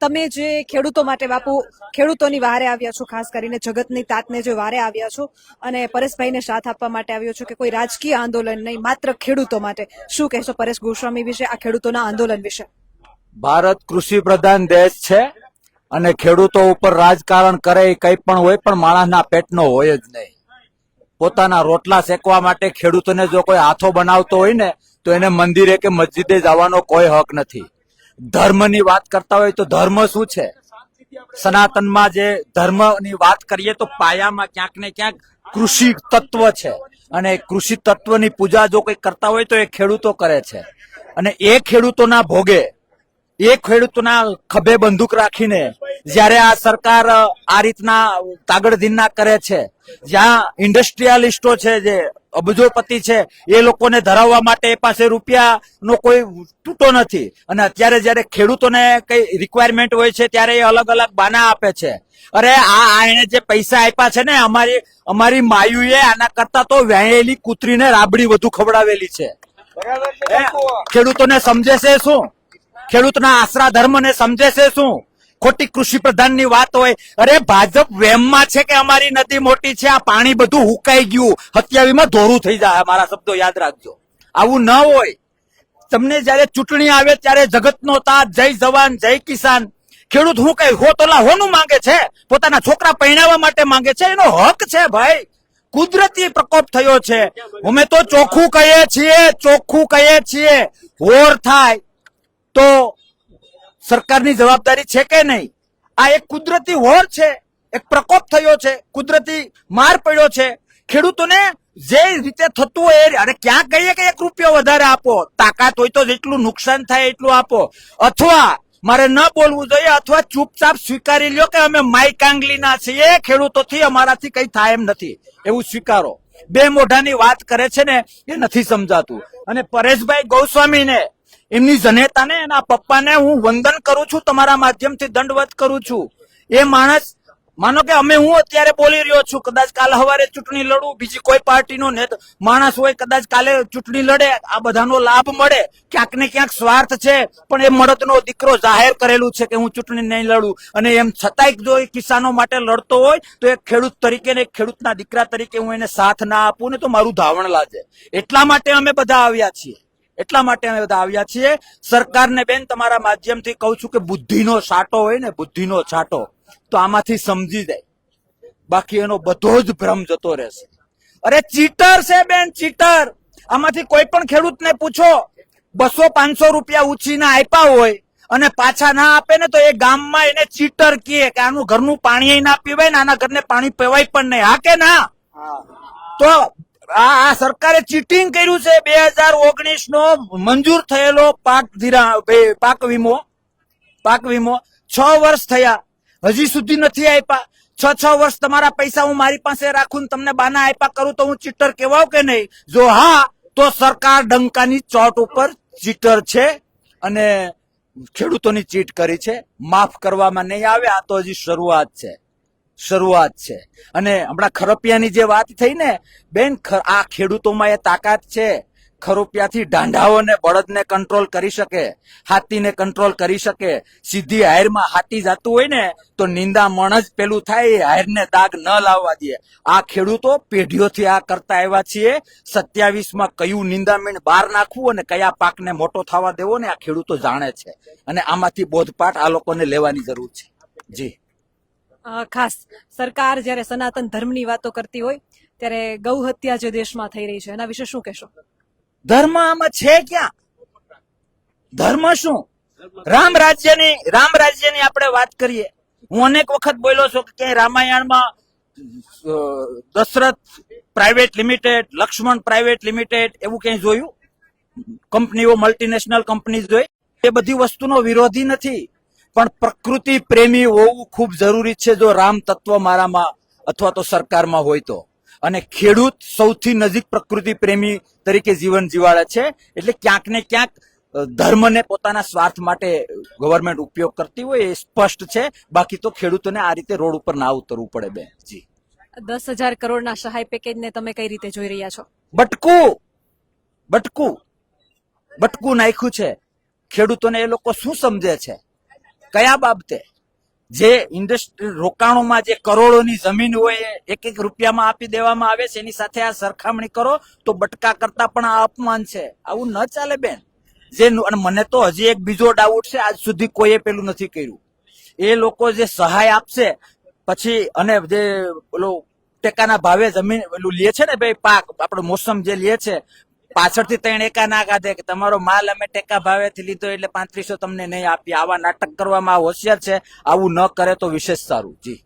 તમે જે ખેડૂતો માટે બાપુ, ખેડૂતોની વારે આવ્યા છો, ખાસ કરીને જગતની તાતને જે વારે આવ્યા છો, અને પરેશભાઈને સાથ આપવા માટે આવ્યો છો કે કોઈ રાજકીય આંદોલન નહીં, માત્ર ખેડૂતો માટે. શું કહેશો પરેશ ગોસ્વામી વિશે, આ ખેડૂતોના આંદોલન વિશે? ભારત કૃષિ પ્રધાન દેશ છે, અને ખેડૂતો ઉપર રાજકારણ કરે એ કંઈ પણ હોય, પણ માણસના પેટનો હોય જ નહીં. પોતાના રોટલા શેકવા માટે ખેડૂતોને જો કોઈ હાથો બનાવતો હોય ને, તો એને મંદિરે કે મસ્જિદે જવાનો કોઈ હક નથી. ધર્મની વાત કરતા હોય તો ધર્મ શું છે? સનાતનમાં જે ધર્મની વાત કરીએ તો પાયામાં ક્યાંક ને ક્યાંક કૃષિ તત્વ છે. અને કૃષિ તત્વની પૂજા જો કોઈ કરતા હોય તો એ ખેડૂતો કરે છે. અને એ ખેડૂતોના ભોગે, એ ખેડૂતોના ખભે બંદૂક રાખીને જ્યારે આ સરકાર આ રીતના તાગડધીના કરે છે જ્યાં ઇન્ડસ્ટ્રીયાલિસ્ટો છે જે અબજોપતિ છે એ લોકોને ધરાવવા માટે એ પાસે રૂપિયાનો કોઈ તૂટો નથી. અને અત્યારે જ્યારે ખેડૂતોને કઈ રિક્વાયરમેન્ટ હોય છે ત્યારે એ અલગ અલગ બાના આપે છે. અરે આ આ એને જે પૈસા આપ્યા છે ને અમારી અમારી માયુએ આના કરતા તો વહેલી કૂતરીને રાબડી વધુ ખવડાવેલી છે. ખેડૂતોને સમજે છે શું? ખેડૂતના આશરા ધર્મને સમજે છે શું? ખોટી કૃષિ પ્રધાનની વાત હોય. અરે ભાજપ વેમમાં છે કે અમારી નદી મોટી છે, આ પાણી બધું હુકાઈ ગયું. હત્યાવીમાં ધોરું થઈ જાય મારા શબ્દો યાદ રાખજો. આવું ન હોય. તમને જયારે ચૂંટણી આવે ત્યારે જગતનો તાત, જય જવાન, જય કિસાન. ખેડૂત હું કઈ હો તોલા હોનું માંગે છે? પોતાના છોકરા પહેણાવવા માટે માંગે છે? એનો હક છે ભાઈ. કુદરતી પ્રકોપ થયો છે. અમે તો ચોખ્ખું કહીએ છીએ, ચોખ્ખું કહીએ છીએ. હોર થાય તો સરકારની જવાબદારી છે કે નહીં? આ એક કુદરતી હોર છે, એક પ્રકોપ થયો છે, કુદરતી માર પડ્યો છે. ખેડૂતોને જે રીતે થતું હોય અરે ક્યાં કહીએ કે એક રૂપિયો વધારે આપો? તાકાત હોય તો જેટલું નુકસાન થાય એટલું આપો. અથવા મારે ન બોલવું જોઈએ, અથવા ચૂપચાપ સ્વીકારી લ્યો કે અમે માઈ કાંગલીના છીએ, ખેડૂતોથી અમારાથી કઈ થાય એમ નથી. એવું સ્વીકારો. બે મોઢાની વાત કરે છે ને, એ નથી સમજાતું. અને પરેશભાઈ ગૌસ્વામીને એમની જનેતાને, એના પપ્પાને હું વંદન કરું છું, તમારા માધ્યમથી દંડવત કરું છું. એ માણસ, માનો કે અમે હું અત્યારે બોલી રહ્યો છું, કદાચ કાલે હવારે ચૂંટણી લડું, બીજી કોઈ પાર્ટીનો માણસ હોય, કદાચ કાલે ચૂંટણી લડે, આ બધાનો લાભ મળે, ક્યાંક ને ક્યાંક સ્વાર્થ છે, પણ એ મળદનો દીકરો જાહેર કરેલું છે કે હું ચૂંટણી નહીં લડું. અને એમ છતાંય જો એ કિસાનો માટે લડતો હોય, તો એક ખેડૂત તરીકે ને ખેડૂતના દીકરા તરીકે હું એને સાથ ના આપું ને તો મારું ધાવણ લાગે એટલા માટે અમે બધા આવ્યા છીએ. એટલા માટે અમે બધા આવ્યા છીએ. સરકારને બેન તમારા માધ્યમથી કહું છું કે બુદ્ધિનો છાંટો હોય ને બુદ્ધિનો છાંટો તો આમાંથી સમજી જાય. બાકી એનો બધો જ ભ્રમ જતો રહેશે. અરે ચીટર છે બેન ચીટર. આમાંથી કોઈ પણ ખેડૂતને પૂછો બસો પાંચસો રૂપિયા ઉછીના આપ્યા હોય અને પાછા ના આપે ને તો એ ગામમાં એને ચીટર કહે કે આનું ઘરનું પાણી ના પીવાય ને આના ઘરને પાણી પીવાય પણ નહીં. હા કે ના? તો આ સરકારે ચીટિંગ કર્યું છે બે હજાર ઓગણીસ નો મંજૂર થયેલો પાક ધીરા પાક વીમો. પાક વીમો. છ વર્ષ થયા. હજી સુધી નથી આપ્યા છ છ વર્ષ તમારા પૈસા હું મારી પાસે રાખું તમને બાના આપ્યા કરું તો હું ચીટર કહેવાવ કે નહીં? જો હા, તો સરકાર ડંકાની ચોટ ઉપર ચીટર છે અને ખેડૂતોની ચીટ કરી છે. માફ કરવામાં નહીં આવે. આ તો હજી શરૂઆત છે. શરૂઆત છે. અને હમણાં ખરપિયાની જે વાત થઈ ને, બેન આ ખેડૂતોમાં એ તાકાત છે. ખરોપિયાથી ડાંડાઓને બળદને કંટ્રોલ કરી શકે, હાથીને કંટ્રોલ કરી શકે. સીધી હાયરમાં હાથી જતું હોય ને, તો નિંદામણ જ પેલું થાય હાયરને દાગ ન લાવવા દે. આ ખેડૂતો પેઢીઓથી આ કરતા આવ્યા છીએ. સત્યાવીસમાં કયું નિંદામણ બહાર નાખવું અને કયા પાકને મોટો થવા દેવો ને આ ખેડૂતો જાણે છે. અને આમાંથી બોધપાઠ આ લોકોને લેવાની જરૂર છે. જી. ખાસ સરકાર જ્યારે સનાતન ધર્મની વાતો કરતી હોય, ત્યારે ગૌ હત્યા જે દેશમાં થઈ રહી છે, એના વિશે શું કહેશો? ધર્મ આમાં છે ક્યાં? ધર્મ શું? રામ રાજ્યની રામ રાજ્યની આપણે વાત કરીએ. હું અનેક વખત બોલ્યો છું કે રામાયણમાં Dashrath private limited, Lakshman private limited એવું ક્યાંય જોયું? કંપનીઓ મલ્ટીનેશનલ કંપની જોઈ? એ બધી વસ્તુનો વિરોધી નથી. પણ પ્રકૃતિ પ્રેમી હોવું ખૂબ જરૂરી છે જો રામ તત્વ મારામાં અથવા તો સરકારમાં હોય તો. અને ખેડૂત સૌથી નજીક પ્રકૃતિ પ્રેમી તરીકે જીવન જીવાડે છે. એટલે ક્યાંક ને ક્યાંક ધર્મને પોતાના સ્વાર્થ માટે ગવર્મેન્ટ ઉપયોગ કરતી હોય એ સ્પષ્ટ છે. બાકી તો ખેડૂતોને આ રીતે રોડ ઉપર ના ઉતરવું પડે બેન. જી. દસ હજાર કરોડના સહાય પેકેજને તમે કઈ રીતે જોઈ રહ્યા છો? બટકું! બટકું. બટકું નાખ્યું છે. ખેડૂતોને એ લોકો શું સમજે છે? કયા બાબતે? જે ઇન્ડસ્ટ્રી રોકાણોમાં જે કરોડોની જમીન હોય એક એક રૂપિયામાં આપી દેવામાં આવે છે, એની સાથે આ સરખામણી કરો તો બટકા કરતા પણ આ અપમાન છે. આવું ન ચાલે બેન. જે મને તો હજી એક બીજો ડાઉટ છે, આજ સુધી કોઈએ પેલું નથી કર્યું. એ લોકો જે સહાય આપશે, પછી અને જે પેલો ટેકાના ભાવે જમીન, પેલું લે છે ને ભાઈ પાક, આપણો મોસમ જે લે છે પાછળથી ત્રણ એકા ના કાઢે કે તમારો માલ અમે ટેકા ભાવેથી લીધો એટલે પાંત્રીસો તમને નહીં આપીએ. આવા નાટક કરવામાં હોશિયાર છે. આવું ન કરે તો વિશેષ સારું. જી.